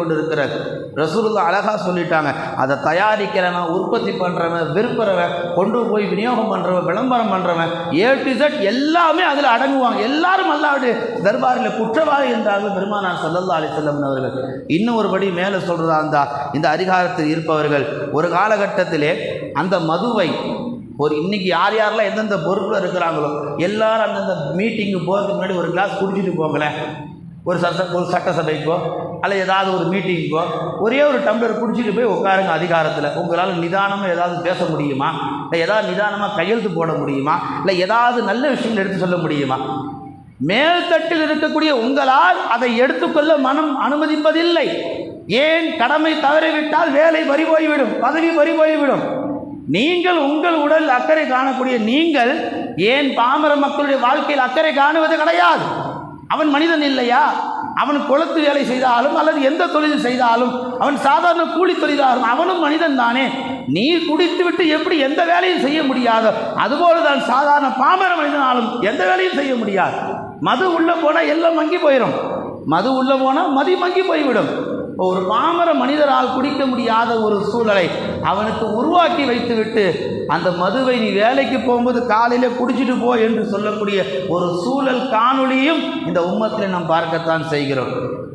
கொண்டு இருக்கிறார் ரசூலுல்லா அழகா சொல்லிட்டாங்க. அதை தயாரிக்கிறவன் உற்பத்தி பண்ணுறவன் விற்பறவன் கொண்டு போய் விநியோகம் பண்ணுறவன் விளம்பரம் பண்ணுறவன் ஏ டு இசட் எல்லாமே அதில் அடங்குவாங்க. எல்லாரும் அல்லாவுடைய தர்பாரில் குற்றவாளி என்றார்கள் பெருமானார் சல்லல்லா அலிசல்லம் அவர்கள். இன்னும் ஒருபடி மேலே சொல்கிறதா இருந்தால் இந்த அதிகாரத்தில் இருப்பவர்கள் ஒரு காலகட்டத்திலே அந்த மதுவை ஒரு இன்னைக்கு யார் யாரெல்லாம் எந்தெந்த பொறுப்பில் இருக்கிறாங்களோ எல்லாரும் அந்தந்த மீட்டிங்கு போகிறதுக்கு முன்னாடி ஒரு கிளாஸ் குடிச்சிட்டு போங்களேன். ஒரு சட்ட ஒரு சட்டசபைக்கோ அல்ல ஏதாவது ஒரு மீட்டிங்க்கோ ஒரே ஒரு டம்ளர் குடிச்சிட்டு போய் உட்காருங்க அதிகாரத்தில். உங்களால் நிதானமாக ஏதாவது பேச முடியுமா? இல்லை ஏதாவது நிதானமாக கையெழுத்து போட முடியுமா? இல்லை ஏதாவது நல்ல விஷயங்கள் எடுத்து சொல்ல முடியுமா? மேல்தட்டில் இருக்கக்கூடிய உங்களால் அதை எடுத்துக்கொள்ள மனம் அனுமதிப்பதில்லை. ஏன் கடமை தவறிவிட்டால் வேலை பறி போய்விடும் பதவி பறி போய்விடும். நீங்கள் உங்கள் உடல் அக்கறை காணக்கூடிய நீங்கள் ஏன் பாமர மக்களுடைய வாழ்க்கையில் அக்கறை காணுவது கிடையாது? அவன் மனிதன் இல்லையா? அவன் குளத்து வேலை செய்தாலும் அல்லது எந்த தொழில் செய்தாலும் அவன் சாதாரண கூலி தொழிலாகும் அவனும் மனிதன் தானே. நீ குடித்துவிட்டு எப்படி எந்த வேலையும் செய்ய முடியாதோ அதுபோல தான் சாதாரண பாமர மனிதனாலும் எந்த வேலையும் செய்ய முடியாது. மது உள்ள போனால் எல்லாம் மங்கி போயிடும் மது உள்ள போனால் மதி மங்கி போய்விடும். ஒரு பாமர மனிதரால் குடிக்க முடியாத ஒரு சூழலை அவனுக்கு உருவாக்கி வைத்துவிட்டு அந்த மதுவை நீ வேலைக்கு போகும்போது காலையில் குடிச்சிட்டு போ என்று சொல்லக்கூடிய ஒரு சூழல் காணொளியும் இந்த உம்மத்தில் நாம் பார்க்கத்தான் செய்கிறோம்.